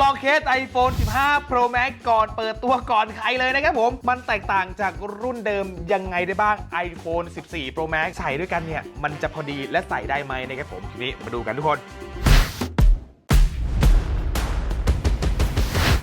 ลองเคส iPhone 15 Pro Max ก่อนเปิดตัวก่อนใครเลยนะครับผม มันแตกต่างจากรุ่นเดิมยังไงได้บ้าง iPhone 14 Pro Max ใส่ด้วยกันเนี่ย มันจะพอดีและใส่ได้ไหมนะครับผมทีนี้มาดูกันทุกคน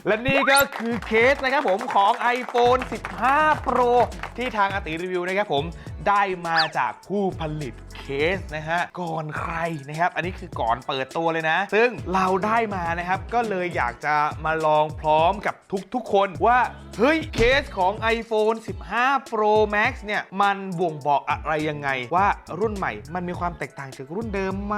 และนี่ก็คือเคสนะครับผมของ iPhone 15 Pro ที่ทางอติรีวิวนะครับผมได้มาจากผู้ผลิตเคสนะฮะก่อนใครนะครับ อันนี้คือก่อนเปิดตัวเลยนะ ซึ่งเราได้มานะครับ ก็เลยอยากจะมาลองพร้อมกับทุกๆคนว่า เฮ้ย เคสของ iPhone 15 Pro Max เนี่ย มันบ่งบอกอะไรยังไง ว่ารุ่นใหม่มันมีความแตกต่างจากรุ่นเดิมไหม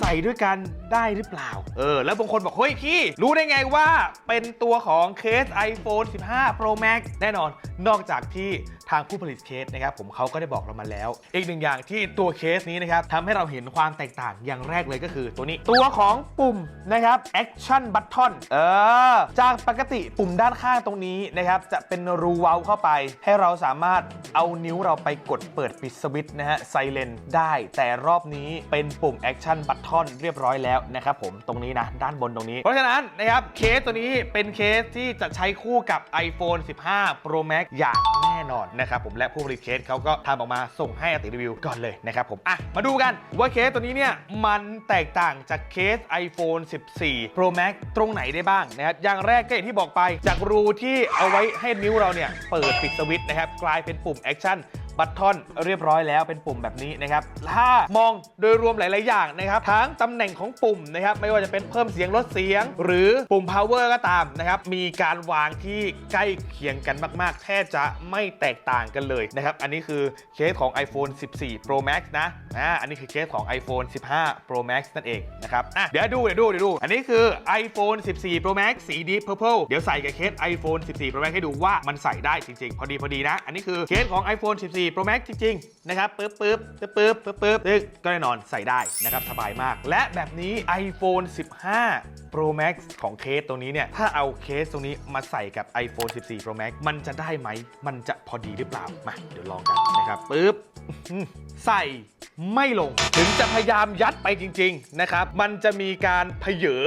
ใส่ด้วยกันได้หรือเปล่า เออ แล้วบางคนบอก เฮ้ยพี่ รู้ได้ไงว่าเป็นตัวของเคส iPhone 15 Pro Max แน่นอน นอกจากที่ ทางผู้ผลิตเคสนะครับผมเขาก็ได้บอกเรามาแล้ว อีกหนึ่งอย่างที่ตัวเคสนี้นะครับทำให้เราเห็นความแตกต่างอย่างแรกเลยก็คือตัวนี้ตัวของปุ่มนะครับ Action Button เออจากปกติปุ่มด้านข้างตรงนี้นะครับจะเป็นรูเว้าเข้าไป ให้เราสามารถเอานิ้วเราไปกดเปิดปิดสวิตช์นะฮะไซเลนได้ แต่รอบนี้เป็นปุ่ม Action Button เรียบร้อยแล้วนะครับผมตรงนี้นะ ด้านบนตรงนี้ เพราะฉะนั้นนะครับเคสตัวนี้เป็นเคสที่จะใช้คู่กับ iPhone 15 Pro Max อย่างแน่นอนนะะครับผมและผู้ผลิตเคสเขาก็ทำออกมาส่งให้อติรีวิวก่อนเลยนะครับผมอะมาดูกันว่าเคสตัวนี้เนี่ยมันแตกต่างจากเคส iPhone 14 Pro Max ตรงไหนได้บ้างนะครับอย่างแรกก็อย่างที่บอกไปจากรูที่เอาไว้ให้นิ้วเราเนี่ยเปิดปิดสวิตช์นะครับกลายเป็นปุ่มแอคชั่น บัตทอนเรียบร้อยแล้วเป็นปุ่มแบบนี้นะครับ ถ้ามองโดยรวมหลาย ๆ อย่างนะครับ ทั้งตำแหน่งของปุ่มนะครับ ไม่ว่าจะเป็นเพิ่มเสียงลดเสียง หรือปุ่ม power ก็ตามนะครับ มีการวางที่ใกล้เคียงกันมาก ๆ แทบจะไม่แตกต่างกันเลยนะครับ อันนี้คือเคสของ iPhone 14 Pro Max นะ อ่า อันนี้คือเคสของ iPhone 15 Pro Max นั่นเองนะครับ อะ เดี๋ยวดู เดี๋ยวดู เดี๋ยวดู อันนี้คือ iPhone 14 Pro Max สี Deep Purple เดี๋ยวใส่กับเคส iPhone 14 Pro Max ให้ดูว่ามันใส่ได้จริง ๆ พอดี พอดีนะ อันนี้คือเคสของ iPhone 14 Pro Max จริง ๆ นะครับปึ๊บปึ๊บปึ๊บปึ๊บปึ๊บปึ๊บก็แน่นอนใส่ได้นะครับสบายมาก และแบบนี้ iPhone 15 Pro Max ของเคสตรงนี้เนี่ย ถ้าเอาเคสตรงนี้มาใส่กับ iPhone 14 Pro Max มันจะได้ไหม มันจะพอดีหรือเปล่า มา เดี๋ยวลองกันนะครับปึ๊บใส่ไม่ลง ถึงจะพยายามยัดไปจริง ๆ นะครับ มันจะมีการเพเยอ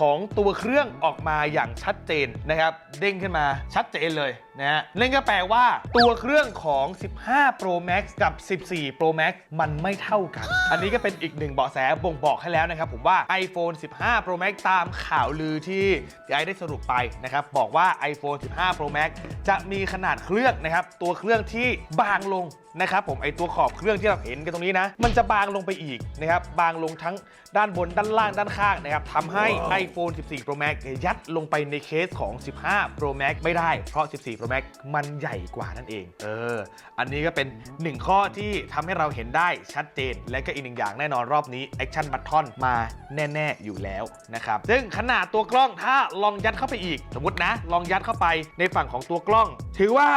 ของตัวเครื่องออกมาอย่างชัดเจนนะครับ เด้งขึ้นมาชัดเจนเลย นะฮะนั่นก็แปลว่าตัวเครื่องของ 15 Pro Max กับ 14 Pro Max มันไม่เท่ากัน อันนี้ก็เป็นอีกหนึ่งเบาะแสบ่งบอกให้แล้วนะครับผมว่า iPhone 15 Pro Max ตามข่าวลือที่ที่ไอได้สรุปไปนะครับ บอกว่า iPhone 15 Pro Max จะมีขนาดเครื่องนะครับ ตัวเครื่องที่บางลงนะครับผมไอตัวขอบเครื่องที่เราเห็นกันตรงนี้นะ มันจะบางลงไปอีกนะครับ บางลงทั้งด้านบนด้านล่างด้านข้างนะครับทำให้ iPhone 14 Pro Max เนี่ยยัดลงไปในเคสของ 15 Pro Max ไม่ได้เพราะ 14 Pro Max มันใหญ่กว่านั่นเอง เออ อันนี้ก็เป็นหนึ่งข้อที่ทำให้เราเห็นได้ชัดเจน และก็อีกหนึ่งอย่างแน่นอนรอบนี้ Action Button มาแน่ ๆ อยู่แล้วนะครับ ซึ่งขนาดตัวกล้องถ้าลองยัดเข้าไปอีก สมมตินะ ลองยัดเข้าไปในฝั่งของตัวกล้อง ถือว่า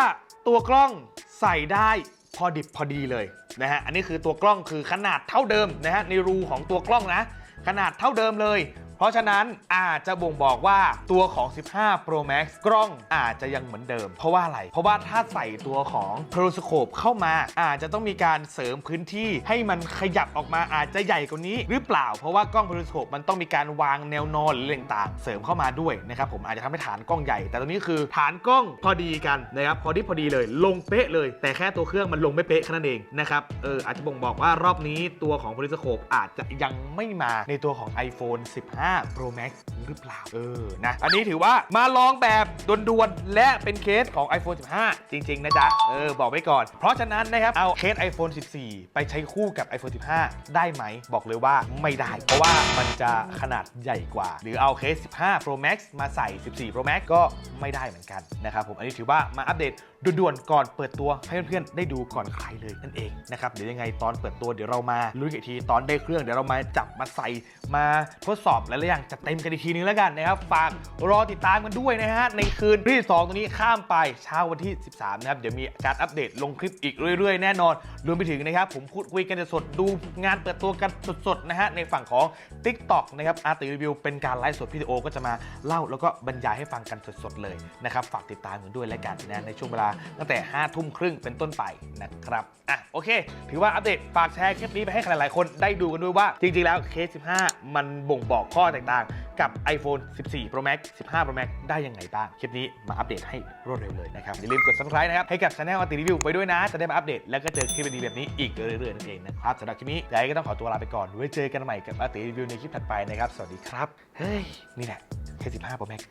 ตัวกล้องใส่ได้พอดิบพอดีเลยนะฮะ อันนี้คือตัวกล้องคือขนาดเท่าเดิมนะฮะในรูของตัวกล้องนะ ขนาดเท่าเดิมเลย เพราะฉะนั้นอาจจะบ่งบอกว่าตัวของ 15 Pro Max กล้องอาจจะยังเหมือนเดิม เพราะว่าอะไร เพราะว่าถ้าใส่ตัวของ Periscope เข้ามา อาจจะต้องมีการเสริมพื้นที่ให้มันขยับออกมาอาจจะใหญ่กว่านี้หรือเปล่า เพราะว่ากล้อง Periscope มันต้องมีการวางแนวนอนหรืออะไรต่างๆเสริมเข้ามาด้วยนะครับผมอาจจะทำให้ฐานกล้องใหญ่ แต่ตรงนี้คือฐานกล้องพอดีกันนะครับพอดีพอดีเลยลงเป๊ะเลย แต่แค่ตัวเครื่องมันลงไม่เป๊ะแค่นั้นเองนะครับเอออาจจะบ่งบอกว่ารอบนี้ตัวของ Periscope อาจจะยังไม่มาในตัวของ iPhone 15 Pro Max หรือเปล่า เออ นะ อันนี้ถือว่ามาลองแบบด่วนๆ และเป็นเคสของ iPhone 15 จริง ๆ นะจ๊ะ เออ บอกไว้ก่อน เพราะฉะนั้นนะครับ เอาเคส iPhone 14 ไปใช้คู่กับ iPhone 15 ได้ไหม บอกเลยว่าไม่ได้ เพราะว่ามันจะขนาดใหญ่กว่า หรือเอาเคส 15 Pro Max มาใส่ 14 Pro Max ก็ไม่ได้เหมือนกันนะครับผม อันนี้ถือว่ามาอัปเดตด่วนๆ ก่อนเปิดตัวให้เพื่อนๆ ได้ดูก่อนใครเลยนั่นเองนะครับ เดี๋ยวยังไงตอนเปิดตัวเดี๋ยวเรามาลุ้นกันอีกทีตอนได้เครื่องเดี๋ยวเรามาจับมาใส่มาทดสอบหลายๆอย่างจัดเต็มกันอีกทีนึงแล้วกันนะครับ ฝากรอติดตามกันด้วยนะฮะ ในคืนที่2ตรงนี้ข้ามไปเช้าวันที่ 13 นะครับ เดี๋ยวมีการอัปเดตลงคลิปอีกเรื่อยๆ แน่นอน รวมไปถึงนะครับ ผมพูดคุยกันสดดูงานเปิดตัวกันสดๆนะฮะในฝั่งของ TikTok นะครับอาร์ติรีวิวเป็นการไลฟ์สดวิดีโอก็จะมาเล่าแล้วก็บรรยายให้ฟังกันสดๆเลยนะครับฝากติดตามกันด้วยแล้วกันนะในช่วงเวลาตั้งแต่5ทุ่มครึ่งเป็นต้นไปนะครับอะโอเค ถือว่าอัปเดตฝากแชร์คลิปนี้ไปให้ใหลายๆคนได้ดูกันด้วยว่า จริงๆแล้วเคส 15 มันบ่งบอกข้อแตกต่าง กับ iPhone 14 Pro Max 15 Pro Max ได้ยังไงบ้าง คลิปนี้มาอัปเดตให้รวดเร็วเลยนะครับ อย่าลืมกด subscribe นะครับ ให้กับ Channel อติรีวิวไปด้วยนะ จะได้มาอัปเดต แล้วก็เจอคลิปดีๆแบบนี้อีกเรื่อยๆนั่นเองนะครับสำหรับคลิปนี้ไกด์ก็ต้องขอตัวลาไปก่อน ไว้เจอกันใหม่กับอติรีวิวในคลิปถัดไปนะครับ สวัสดีครับ เฮ้ย นี่แหละแค่15 Pro Max